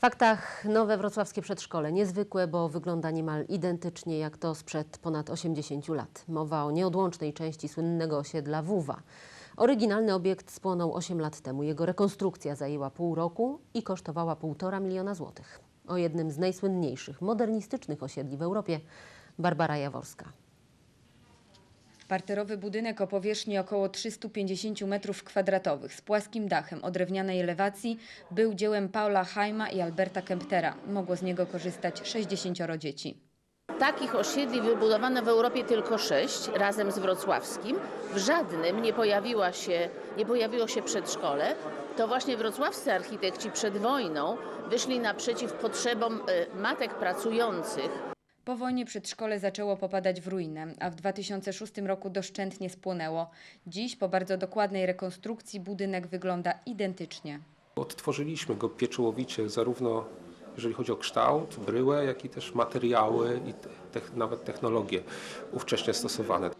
faktach nowe wrocławskie przedszkole. Niezwykłe, bo wygląda niemal identycznie jak to sprzed ponad 80 lat. Mowa o nieodłącznej części słynnego osiedla Wuwa. Oryginalny obiekt spłonął 8 lat temu. Jego rekonstrukcja zajęła pół roku i kosztowała 1,5 miliona złotych. O jednym z najsłynniejszych modernistycznych osiedli w Europie Barbara Jaworska. Parterowy budynek o powierzchni około 350 m2 z płaskim dachem o drewnianej elewacji był dziełem Paula Haima i Alberta Kemptera. Mogło z niego korzystać 60 dzieci. Takich osiedli wybudowano w Europie tylko sześć, razem z wrocławskim. W żadnym nie, pojawiła się, nie pojawiło się przedszkole. To właśnie wrocławscy architekci przed wojną wyszli naprzeciw potrzebom e, matek pracujących. Po wojnie przedszkole zaczęło popadać w ruinę, a w 2006 roku doszczętnie spłonęło. Dziś po bardzo dokładnej rekonstrukcji budynek wygląda identycznie. Odtworzyliśmy go pieczołowicie, zarówno jeżeli chodzi o kształt, bryłę, jak i też materiały i te, nawet technologie ówcześnie stosowane.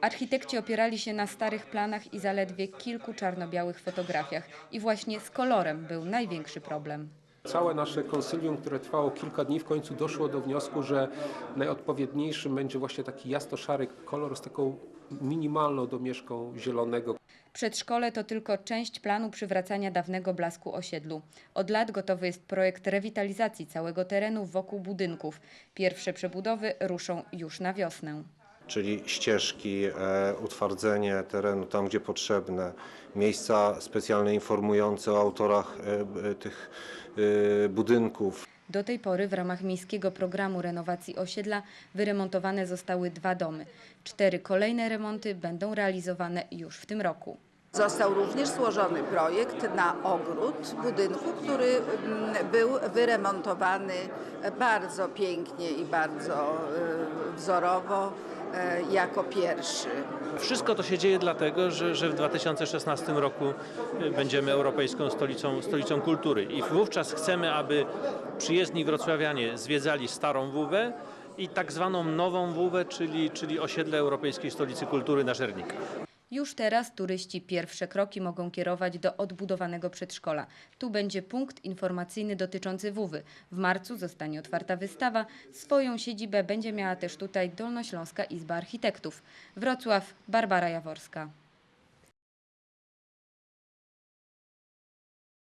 Architekci opierali się na starych planach i zaledwie kilku czarno-białych fotografiach. I właśnie z kolorem był największy problem. Całe nasze konsylium, które trwało kilka dni, w końcu doszło do wniosku, że najodpowiedniejszym będzie właśnie taki jasno-szary kolor z taką minimalną domieszką zielonego. Przedszkole to tylko część planu przywracania dawnego blasku osiedlu. Od lat gotowy jest projekt rewitalizacji całego terenu wokół budynków. Pierwsze przebudowy ruszą już na wiosnę. Czyli ścieżki, e, utwardzenie terenu tam, gdzie potrzebne, miejsca specjalne informujące o autorach e, tych e, budynków. Do tej pory w ramach miejskiego programu renowacji osiedla wyremontowane zostały dwa domy. Cztery kolejne remonty będą realizowane już w tym roku. Został również złożony projekt na ogród budynku, który mm, był wyremontowany bardzo pięknie i bardzo wzorowo jako pierwszy. Wszystko to się dzieje dlatego, że, że w 2016 roku y, będziemy Europejską Stolicą, Stolicą Kultury i wówczas chcemy, aby przyjezdni wrocławianie zwiedzali starą Wówę i tak zwaną nową Wówę, czyli, czyli osiedle Europejskiej Stolicy Kultury na Żernikach. Już teraz turyści pierwsze kroki mogą kierować do odbudowanego przedszkola. Tu będzie punkt informacyjny dotyczący Wówy. W marcu zostanie otwarta wystawa. Swoją siedzibę będzie miała też tutaj Dolnośląska Izba Architektów. Wrocław, Barbara Jaworska.